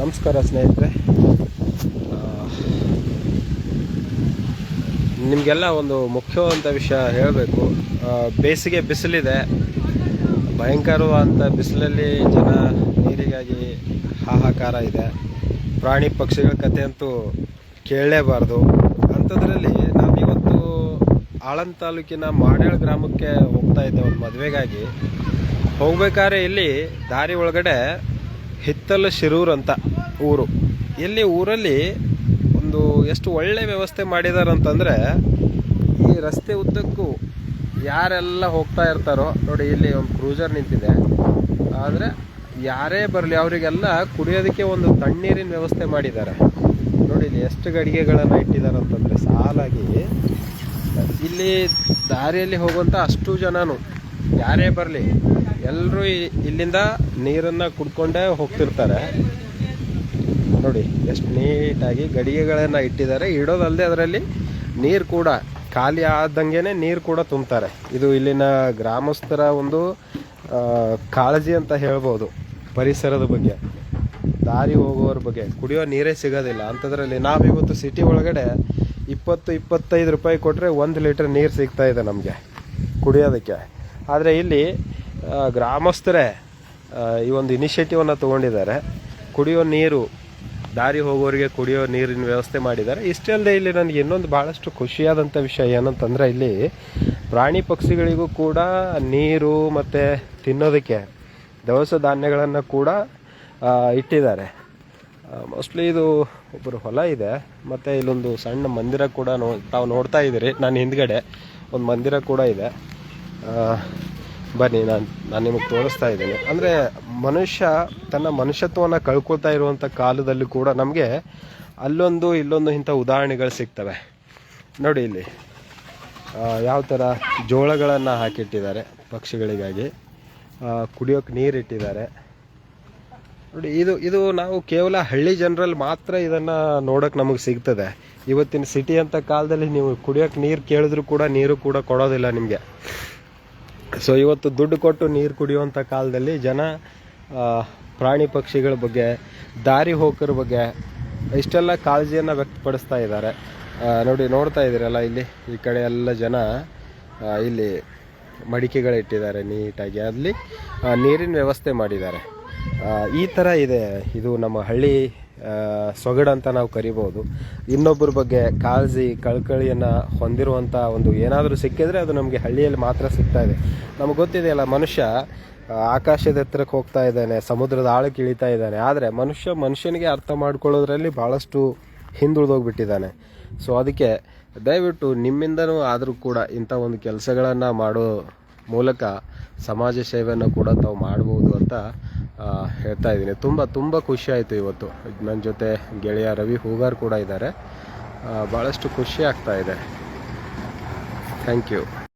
ನಮಸ್ಕಾರ ಸ್ನೇಹಿತರೆ. ನಿಮಗೆಲ್ಲ ಒಂದು ಮುಖ್ಯವಾದಂಥ ವಿಷಯ ಹೇಳಬೇಕು. ಬೇಸಿಗೆ ಬಿಸಿಲಿದೆ. ಭಯಂಕರವಾದಂಥ ಬಿಸಿಲಲ್ಲಿ ಜನ ನೀರಿಗಾಗಿ ಹಾಹಾಕಾರ ಇದೆ. ಪ್ರಾಣಿ ಪಕ್ಷಿಗಳ ಕಥೆ ಅಂತೂ ಕೇಳಲೇಬಾರ್ದು. ಅಂಥದ್ರಲ್ಲಿ ನಾವಿವತ್ತು ಆಳಂದ ತಾಲೂಕಿನ ಮಾಡೇಳ್ ಗ್ರಾಮಕ್ಕೆ ಹೋಗ್ತಾ ಇದ್ದೆ ಒಂದು ಮದುವೆಗಾಗಿ. ಹೋಗ್ಬೇಕಾದ್ರೆ ಇಲ್ಲಿ ದಾರಿ ಒಳಗಡೆ ಹಿತ್ತಲ ಶಿರೂರ್ ಅಂತ ಊರು. ಇಲ್ಲಿ ಊರಲ್ಲಿ ಒಂದು ಎಷ್ಟು ಒಳ್ಳೆ ವ್ಯವಸ್ಥೆ ಮಾಡಿದ್ದಾರೆ ಅಂತಂದರೆ ಈ ರಸ್ತೆ ಉದ್ದಕ್ಕೂ ಯಾರೆಲ್ಲ ಹೋಗ್ತಾ ಇರ್ತಾರೋ, ನೋಡಿ ಇಲ್ಲಿ ಒಂದು ಕ್ರೂಸರ್ ನಿಂತಿದೆ. ಆದರೆ ಯಾರೇ ಬರಲಿ, ಅವರಿಗೆಲ್ಲ ಕುಡಿಯೋದಕ್ಕೆ ಒಂದು ತಣ್ಣೀರಿನ ವ್ಯವಸ್ಥೆ ಮಾಡಿದ್ದಾರೆ. ನೋಡಿ ಇಲ್ಲಿ ಎಷ್ಟು ಗಡಿಗೆಗಳನ್ನು ಇಟ್ಟಿದ್ದಾರೆ ಅಂತಂದರೆ ಸಾಲಾಗಿ. ಇಲ್ಲಿ ದಾರಿಯಲ್ಲಿ ಹೋಗುವಂಥ ಅಷ್ಟು ಜನನು ಯಾರೇ ಬರಲಿ ಎಲ್ಲರೂ ಇಲ್ಲಿಂದ ನೀರನ್ನು ಕುಡ್ಕೊಂಡೇ ಹೋಗ್ತಿರ್ತಾರೆ. ನೋಡಿ, ಎಷ್ಟು ನೀಟಾಗಿ ಗಡಿಗೆಗಳನ್ನು ಇಟ್ಟಿದ್ದಾರೆ. ಇಡೋದಲ್ಲದೆ ಅದರಲ್ಲಿ ನೀರು ಕೂಡ, ಖಾಲಿ ಆದಂಗೆ ನೀರು ಕೂಡ ತುಂಬ್ತಾರೆ. ಇದು ಇಲ್ಲಿನ ಗ್ರಾಮಸ್ಥರ ಒಂದು ಕಾಳಜಿ ಅಂತ ಹೇಳ್ಬೋದು ಪರಿಸರದ ಬಗ್ಗೆ. ದಾರಿ ಹೋಗೋರ ಬಗ್ಗೆ. ಕುಡಿಯೋ ನೀರೇ ಸಿಗೋದಿಲ್ಲ. ಅಂಥದ್ರಲ್ಲಿ ನಾವಿವತ್ತು ಸಿಟಿ ಒಳಗಡೆ ಇಪ್ಪತ್ತು, ಇಪ್ಪತ್ತೈದು ರೂಪಾಯಿ ಕೊಟ್ಟರೆ ಒಂದು ಲೀಟರ್ ನೀರು ಸಿಗ್ತಾ ಇದೆ ನಮಗೆ ಕುಡಿಯೋದಕ್ಕೆ. ಆದರೆ ಇಲ್ಲಿ ಗ್ರಾಮಸ್ಥರೇ ಈ ಒಂದು ಇನಿಷಿಯೇಟಿವನ್ನು ತೊಗೊಂಡಿದ್ದಾರೆ. ಕುಡಿಯೋ ನೀರು, ದಾರಿ ಹೋಗೋರಿಗೆ ಕುಡಿಯೋ ನೀರಿನ ವ್ಯವಸ್ಥೆ ಮಾಡಿದ್ದಾರೆ. ಇಷ್ಟೇ ಅಲ್ಲದೆ ಇಲ್ಲಿ ನನಗೆ ಇನ್ನೊಂದು ಭಾಳಷ್ಟು ಖುಷಿಯಾದಂಥ ವಿಷಯ ಏನಂತಂದರೆ ಇಲ್ಲಿ ಪ್ರಾಣಿ ಪಕ್ಷಿಗಳಿಗೂ ಕೂಡ ನೀರು ಮತ್ತು ತಿನ್ನೋದಕ್ಕೆ ದವಸ ಧಾನ್ಯಗಳನ್ನು ಕೂಡ ಇಟ್ಟಿದ್ದಾರೆ. ಮೋಸ್ಟ್ಲಿ ಇದು ಒಬ್ಬರು ಹೊಲ ಇದೆ, ಮತ್ತು ಇಲ್ಲೊಂದು ಸಣ್ಣ ಮಂದಿರ ಕೂಡ ನೋ, ತಾವು ನೋಡ್ತಾ ಇದ್ದೀರಿ, ನಾನು ಹಿಂದ್ಗಡೆ. ಒಂದು ಮಂದಿರ ಕೂಡ ಇದೆ. ಬನ್ನಿ, ನಾನು ನಾನು ನಿಮಗೆ ತೋರಿಸ್ತಾ ಇದ್ದೇನೆ. ಅಂದರೆ ಮನುಷ್ಯ ತನ್ನ ಮನುಷ್ಯತ್ವವನ್ನು ಕಳ್ಕೊಳ್ತಾ ಇರುವಂಥ ಕಾಲದಲ್ಲಿ ಕೂಡ ನಮಗೆ ಅಲ್ಲೊಂದು ಇಲ್ಲೊಂದು ಇಂಥ ಉದಾಹರಣೆಗಳು ಸಿಗ್ತವೆ. ನೋಡಿ ಇಲ್ಲಿ. ಯಾವ ಥರ ಜೋಳಗಳನ್ನು ಹಾಕಿಟ್ಟಿದ್ದಾರೆ ಪಕ್ಷಿಗಳಿಗಾಗಿ. ಕುಡಿಯೋಕೆ ನೀರು ಇಟ್ಟಿದ್ದಾರೆ. ನೋಡಿ, ಇದು ಇದು ನಾವು ಕೇವಲ ಹಳ್ಳಿ ಜನರಲ್ಲಿ ಮಾತ್ರ ಇದನ್ನು ನೋಡೋಕೆ ನಮಗೆ ಸಿಗ್ತದೆ. ಇವತ್ತಿನ ಸಿಟಿ ಅಂತ ಕಾಲದಲ್ಲಿ ನೀವು ಕುಡಿಯೋಕೆ ನೀರು ಕೇಳಿದ್ರು ಕೂಡ ನೀರು ಕೂಡ ಕೊಡೋದಿಲ್ಲ ನಿಮಗೆ. ಸೊ ಇವತ್ತು ದುಡ್ಡು ಕೊಟ್ಟು ನೀರು ಕುಡಿಯುವಂಥ ಕಾಲದಲ್ಲಿ ಜನ ಪ್ರಾಣಿ ಪಕ್ಷಿಗಳ ಬಗ್ಗೆ, ದಾರಿ ಹೋಕರ ಬಗ್ಗೆ ಇಷ್ಟೆಲ್ಲ ಕಾಳಜಿಯನ್ನು ವ್ಯಕ್ತಪಡಿಸ್ತಾ ಇದ್ದಾರೆ. ನೋಡಿ, ನೋಡ್ತಾ ಇದ್ದೀರಲ್ಲ ಇಲ್ಲಿ, ಈ ಕಡೆ ಎಲ್ಲ ಜನ ಇಲ್ಲಿ ಮಡಿಕೆಗಳಿಟ್ಟಿದ್ದಾರೆ ನೀಟಾಗಿ. ಅಲ್ಲಿ ನೀರಿನ ವ್ಯವಸ್ಥೆ ಮಾಡಿದ್ದಾರೆ. ಈ ಥರ ಇದೆ. ಇದು ನಮ್ಮ ಹಳ್ಳಿ ಸೊಗಡಂತ ನಾವು ಕರಿಬೋದು. ಇನ್ನೊಬ್ಬರ ಬಗ್ಗೆ ಕಾಳಜಿ, ಕಳ್ಕಳಿಯನ್ನು ಹೊಂದಿರುವಂಥ ಒಂದು ಏನಾದರೂ ಸಿಕ್ಕಿದ್ರೆ ಅದು ನಮಗೆ ಹಳ್ಳಿಯಲ್ಲಿ ಮಾತ್ರ ಸಿಗ್ತಾ ಇದೆ. ನಮಗೆ ಗೊತ್ತಿದೆಯಲ್ಲ, ಮನುಷ್ಯ ಆಕಾಶದ ಎತ್ತರಕ್ಕೆ ಹೋಗ್ತಾ ಇದ್ದಾನೆ, ಸಮುದ್ರದ ಆಳಕ್ಕೆ ಇಳಿತಾ ಇದ್ದಾನೆ. ಆದರೆ ಮನುಷ್ಯ ಮನುಷ್ಯನಿಗೆ ಅರ್ಥ ಮಾಡ್ಕೊಳ್ಳೋದ್ರಲ್ಲಿ ಭಾಳಷ್ಟು ಹಿಂದುಳಿದೋಗ್ಬಿಟ್ಟಿದ್ದಾನೆ ಸೊ ಅದಕ್ಕೆ ದಯವಿಟ್ಟು ನಿಮ್ಮಿಂದನೂ ಆದರೂ ಕೂಡ ಇಂಥ ಒಂದು ಕೆಲಸಗಳನ್ನು ಮಾಡೋ ಮೂಲಕ ಸಮಾಜ ಸೇವೆಯನ್ನು ಕೂಡ ತಾವು ಮಾಡ್ಬೋದು ಅಂತ ಹೇಳ್ತಾ ಇದ್ದೀನಿ. ತುಂಬ ತುಂಬ ಖುಷಿ ಆಯಿತು ಇವತ್ತು. ನನ್ನ ಜೊತೆ ಗೆಳೆಯ ರವಿ ಹೂಗಾರ್ ಕೂಡ ಇದ್ದಾರೆ. ಭಾಳಷ್ಟು ಖುಷಿ ಆಗ್ತಾ ಇದೆ. Thank you